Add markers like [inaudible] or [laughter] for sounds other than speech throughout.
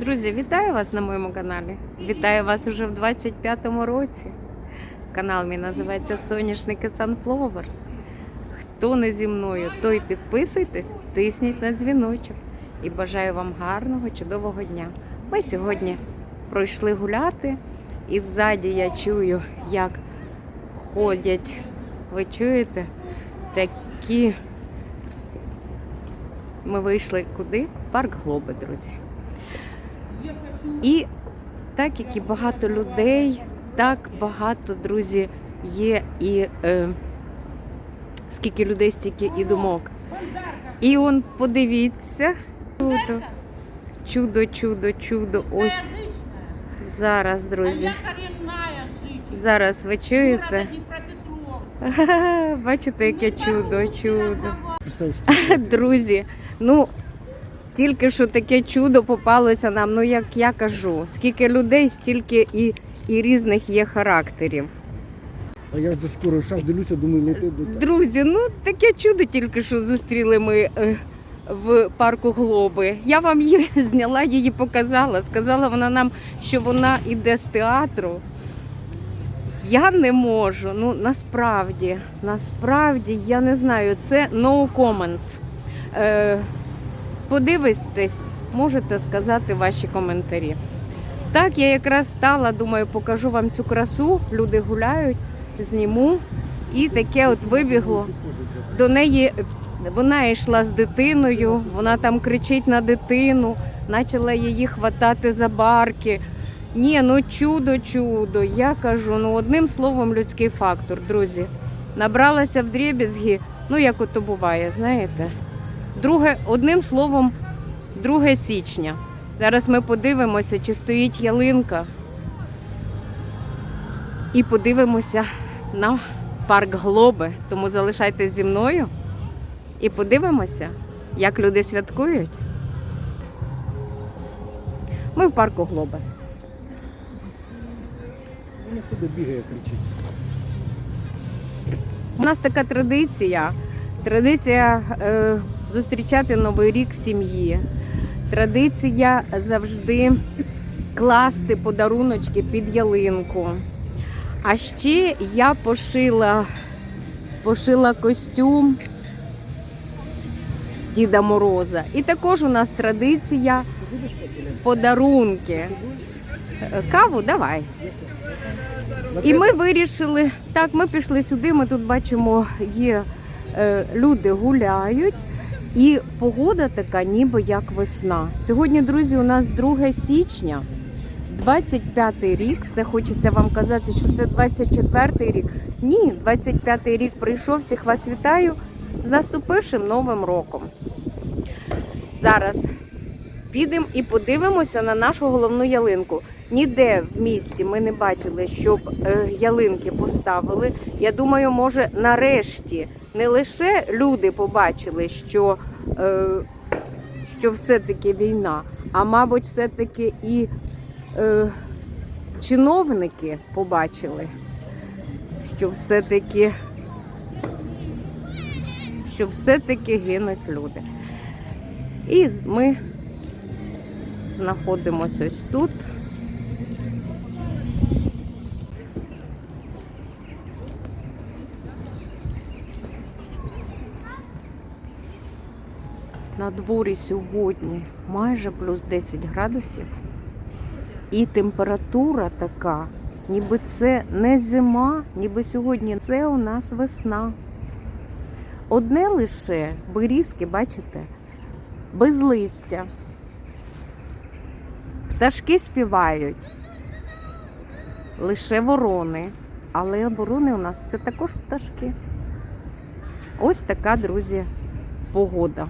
Друзі, вітаю вас на моєму каналі. Вітаю вас уже в 25-му році. Канал мій називається Соняшники Sunflowers. Хто не зі мною, той підписуйтесь, тисніть на дзвіночок. І бажаю вам гарного, чудового дня. Ми сьогодні пройшли гуляти, і ззаді я чую, як ходять. Ви чуєте? Такі. Ми вийшли куди? Парк Глоби, друзі. І так як і багато людей, так багато, друзі, є і е, скільки людей, стільки і думок. І он, подивіться, чудо, чудо, чудо, чудо. Ось зараз, друзі. Зараз ви чуєте? [laughs] Бачите, яке чудо, чудо. [laughs] Друзі, ну тільки що таке чудо попалося нам. Ну як я кажу, скільки людей, стільки і, і різних є характерів. а я вже скоро шаг дивлюся, думаю, не те, не те. Друзі, ну таке чудо тільки що зустріли ми е, в парку Глоби. Я вам її [laughs] зняла, її показала. Сказала вона нам, що вона йде з театру. Я не можу. Ну насправді, насправді, я не знаю, це no comments. Е, подивитесь, можете сказати ваші коментарі. Так, я якраз стала, думаю, покажу вам цю красу. Люди гуляють, зніму. І таке от вибігло. До неї вона йшла з дитиною, вона там кричить на дитину, почала її хватати за барки. Ні, ну чудо, чудо. Я кажу, ну одним словом, людський фактор, друзі. Набралася в дрібізги, ну як ото буває, знаєте. Друге, одним словом, 2 січня. Зараз ми подивимося, чи стоїть ялинка. І подивимося на парк Глоби. Тому залишайтесь зі мною і подивимося, як люди святкують. Ми в парку Глоби. Ходить, бігає, кричить. У нас така традиція. Традиція е, зустрічати Новий рік в сім'ї. Традиція завжди класти подаруночки під ялинку. А ще я пошила, пошила костюм Діда Мороза. І також у нас традиція подарунки. Каву давай. І ми вирішили, так, ми пішли сюди, ми тут бачимо, є е, люди гуляють, і погода така, ніби як весна. Сьогодні, друзі, у нас 2 січня, 25-й рік. Все хочеться вам казати, що це 24-й рік. Ні, 25-й рік прийшов. Всіх вас вітаю з наступившим новим роком. Зараз підемо і подивимося на нашу головну ялинку. Ніде в місті ми не бачили, щоб е, ялинки поставили. Я думаю, може, нарешті не лише люди побачили, що, е, що все-таки війна, а мабуть, все-таки і е, чиновники побачили, що все-таки, що все-таки гинуть люди. І ми знаходимося ось тут. На дворі сьогодні майже плюс 10 градусів. І температура така, ніби це не зима, ніби сьогодні це у нас весна. Одне лише берізки, бачите, без листя. Пташки співають. Лише ворони. Але ворони у нас це також пташки. Ось така, друзі, погода.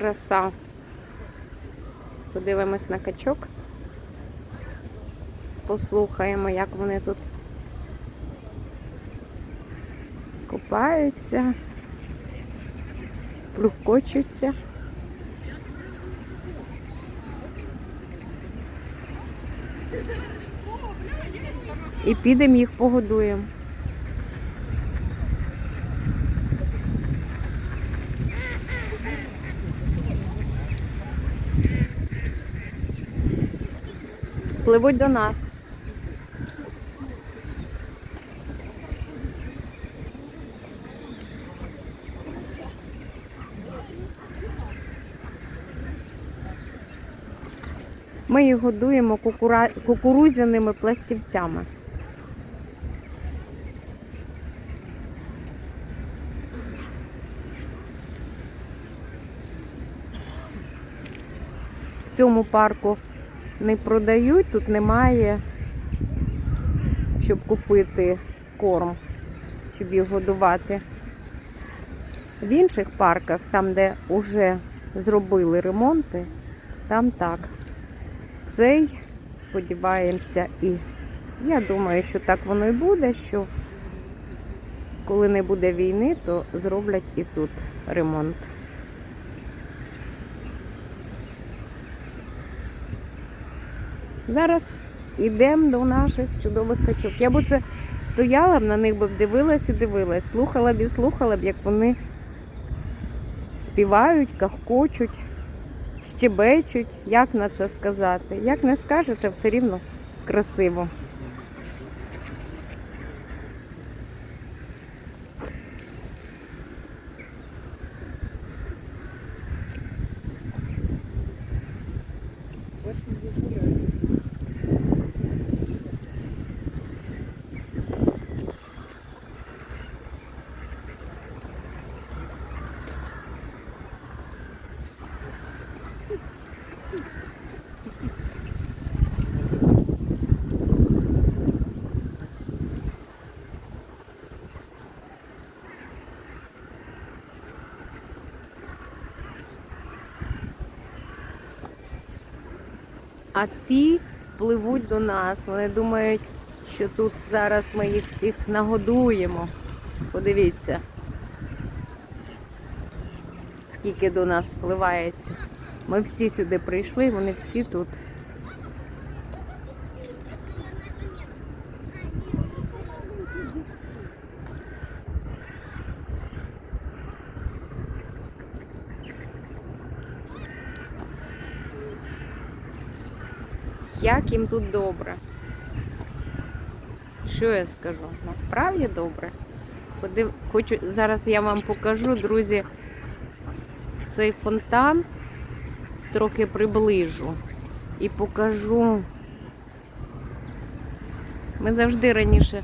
Краса. Подивимось на качок. Послухаємо, як вони тут купаються, плюкочуться. І підемо їх погодуємо. Пливуть до нас. Ми їх годуємо кукура... кукурудзяними пластівцями. В цьому парку не продають, тут немає, щоб купити корм, щоб їх годувати. В інших парках, там, де вже зробили ремонти, там так. Цей, сподіваємося, і я думаю, що так воно і буде, що коли не буде війни, то зроблять і тут ремонт. Зараз йдемо до наших чудових качок. Я б це стояла б на них би дивилась і дивилась, слухала б і слухала б, як вони співають, кахкочуть, щебечуть. Як на це сказати? Як не скажете, все рівно красиво. А ті пливуть до нас. Вони думають, що тут зараз ми їх всіх нагодуємо. Подивіться, скільки до нас спливається. Ми всі сюди прийшли, вони всі тут. Як тут добре. Що я скажу? Насправді добре. Подив... Хочу... Зараз я вам покажу, друзі, цей фонтан трохи приближу і покажу. Ми завжди раніше,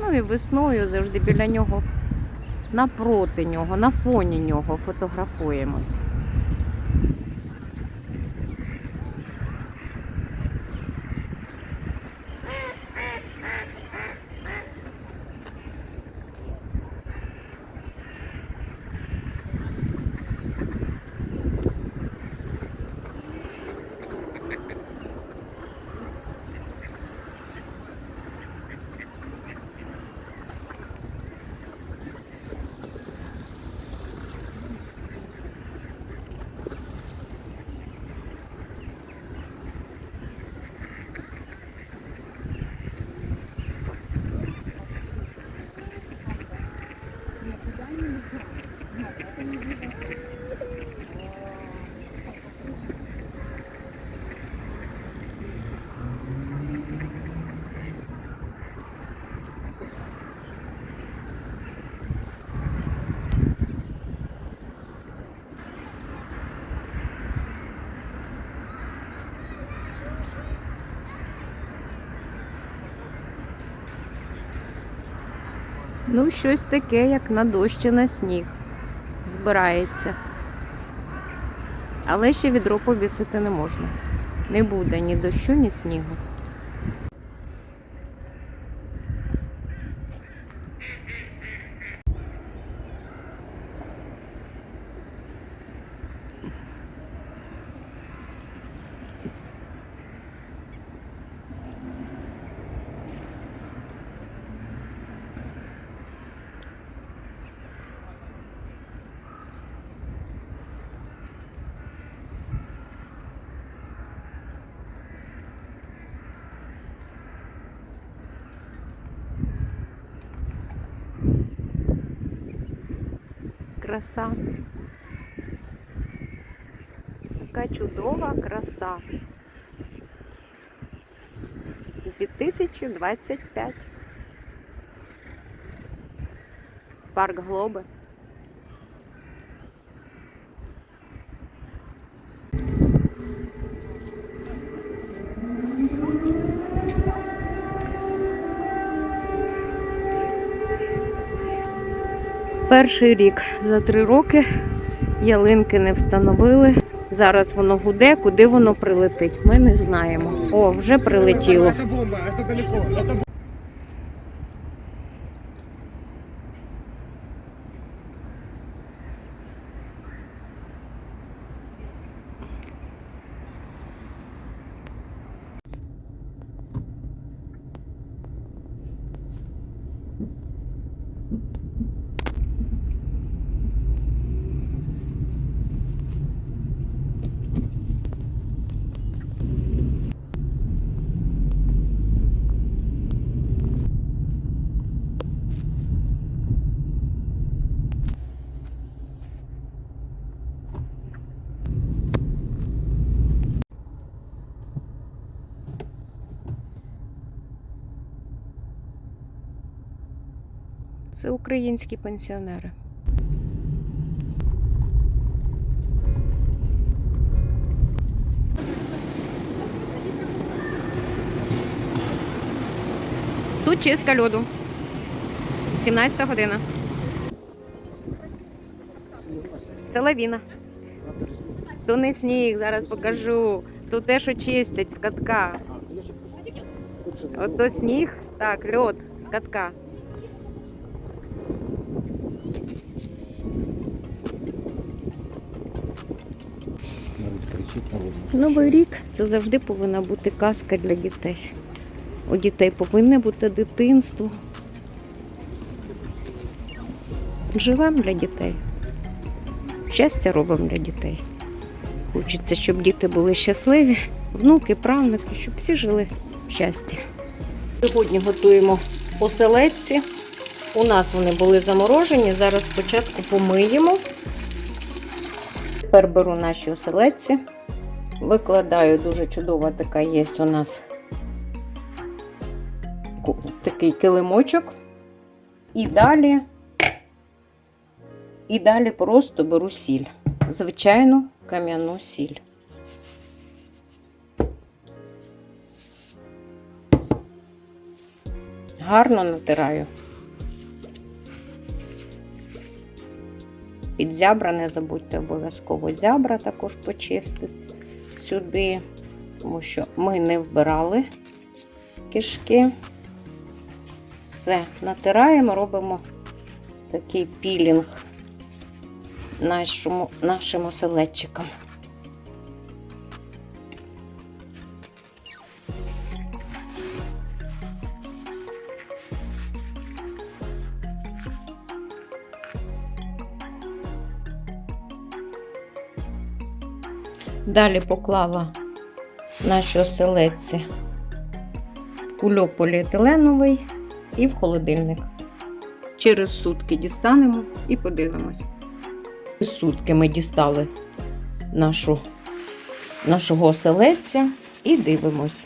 ну і весною завжди біля нього, напроти нього, на фоні нього фотографуємось. Ну, щось таке, як на дощ чи на сніг збирається. Але ще відро повісити не можна. Не буде ні дощу, ні снігу. Краса. Така чудова краса. 2025. Парк Глоби. Перший рік за три роки ялинки не встановили. Зараз воно гуде, куди воно прилетить. Ми не знаємо. О, вже прилетіло. Це українські пенсіонери. Тут чистка льоду. 17 година. Це лавіна. То не сніг, зараз покажу. Тут те, що чистять з катка. А, я ще кажу. Тут ще Ото сніг, так, льод з катка. Новий рік це завжди повинна бути казка для дітей. У дітей повинне бути дитинство. Живемо для дітей. Щастя робимо для дітей. Хочеться, щоб діти були щасливі, внуки, правнуки, щоб всі жили в щасті. Сьогодні готуємо оселедці. У нас вони були заморожені. Зараз спочатку помиємо. Тепер беру наші оселедці. Викладаю дуже чудова така є у нас такий килимочок. І далі, і далі просто беру сіль. Звичайну кам'яну сіль. Гарно натираю. Під зябра не забудьте обов'язково зябра також почистити сюди, тому що ми не вбирали кишки. Все, натираємо, робимо такий пілінг нашому, нашим оселедчикам. Далі поклала наші оселедці в кульок поліетиленовий і в холодильник. Через сутки дістанемо і подивимось. Через сутки ми дістали нашу, нашого оселедця і дивимось.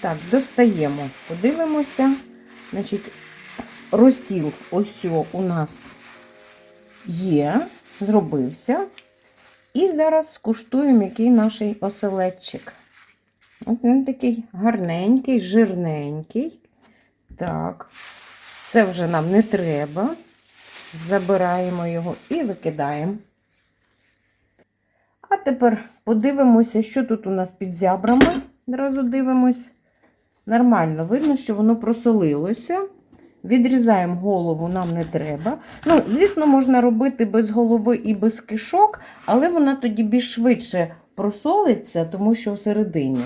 Так, достаємо, подивимося. Значить, розсіл ось у нас є, зробився. І зараз скуштуємо, який наш оселедчик. От він такий гарненький, жирненький. Так, це вже нам не треба. Забираємо його і викидаємо. А тепер подивимося, що тут у нас під зябрами. Одразу дивимось. Нормально, видно, що воно просолилося. Відрізаємо голову, нам не треба. Ну, звісно, можна робити без голови і без кишок, але вона тоді більш швидше просолиться, тому що всередині.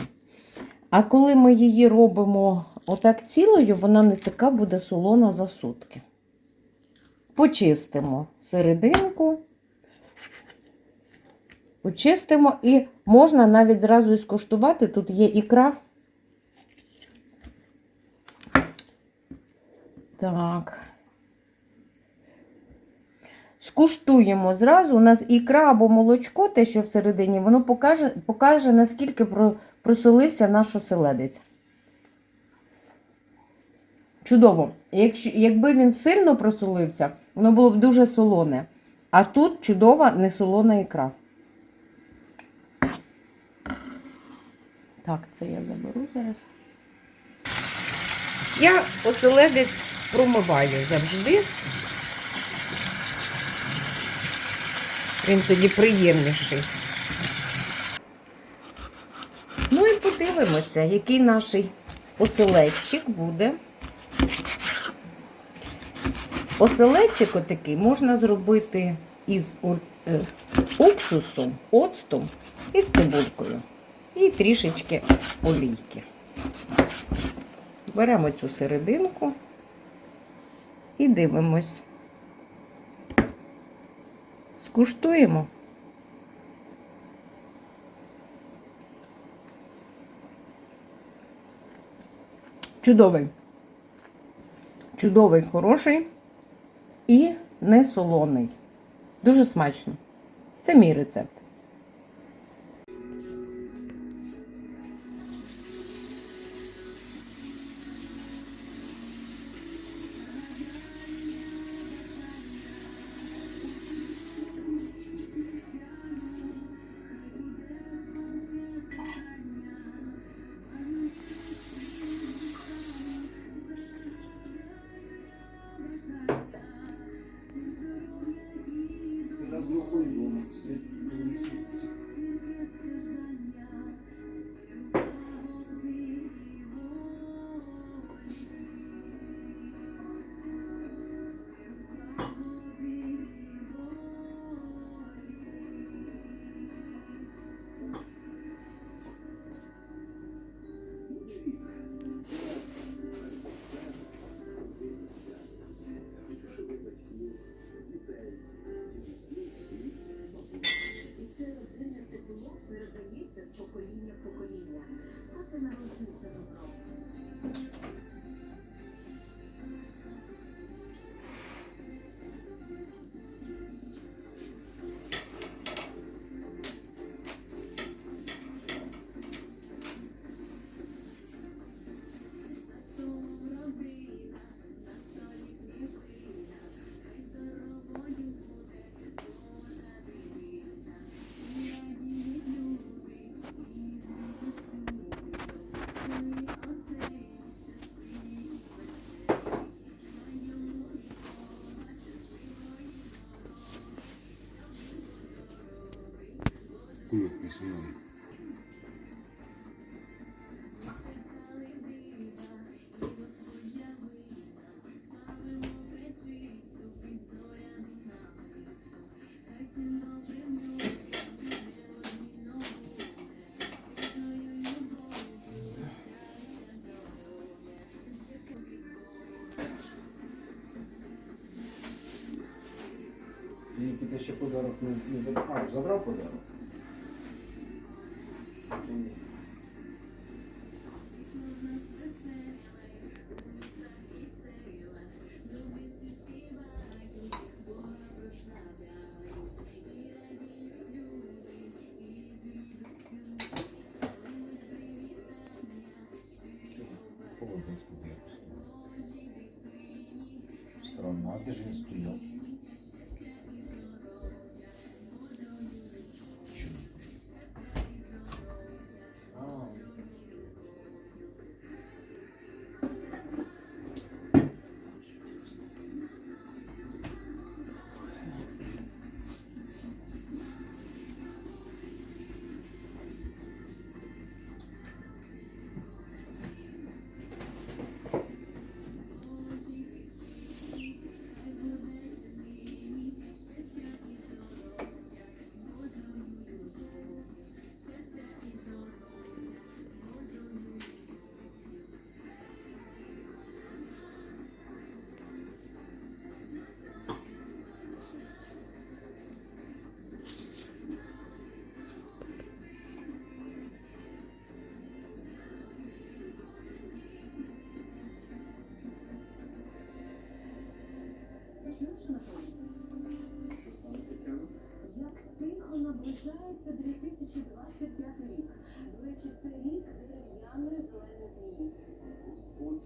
А коли ми її робимо отак цілою, вона не така буде солона за сутки. Почистимо серединку. Почистимо і можна навіть зразу і скуштувати. Тут є ікра. Так. Скуштуємо зразу. У нас ікра або молочко, те, що всередині, воно покаже, покаже наскільки про- просолився наш оселедець. Чудово. Якщо, якби він сильно просолився, воно було б дуже солоне. А тут чудова несолона ікра. Так, це я заберу зараз. Я оселедець промиваю завжди. Він тоді приємніший. Ну і подивимося, який наш оселедчик буде. Оселедчик отакий можна зробити із е, уксусом, оцтом і з цибулькою. І трішечки олійки. Беремо цю серединку і дивимось. Скуштуємо. Чудовий. Чудовий, хороший і не солоний. Дуже смачно. Це мій рецепт. І ти ще подарок не забрав. Забрав подарок? Странно, а де ж він Знаєш, Анатолій, Що саме таке? як тихо наближається 2025 рік. До речі, це рік дерев'яної зеленої змії. Господь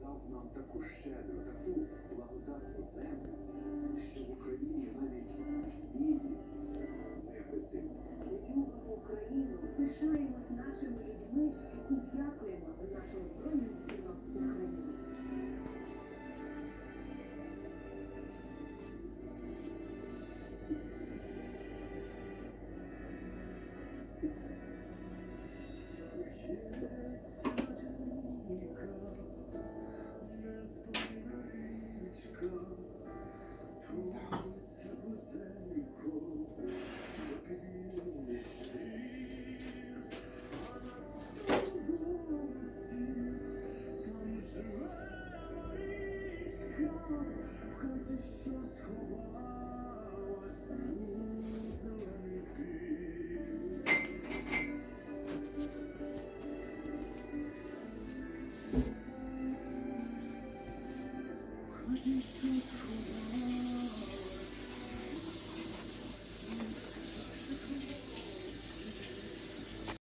дав нам таку щедру, таку благодатну землю, що в Україні навіть змії не любимо Україну, пишаємось нашими людьми і дякуємо нашим збройним силам України.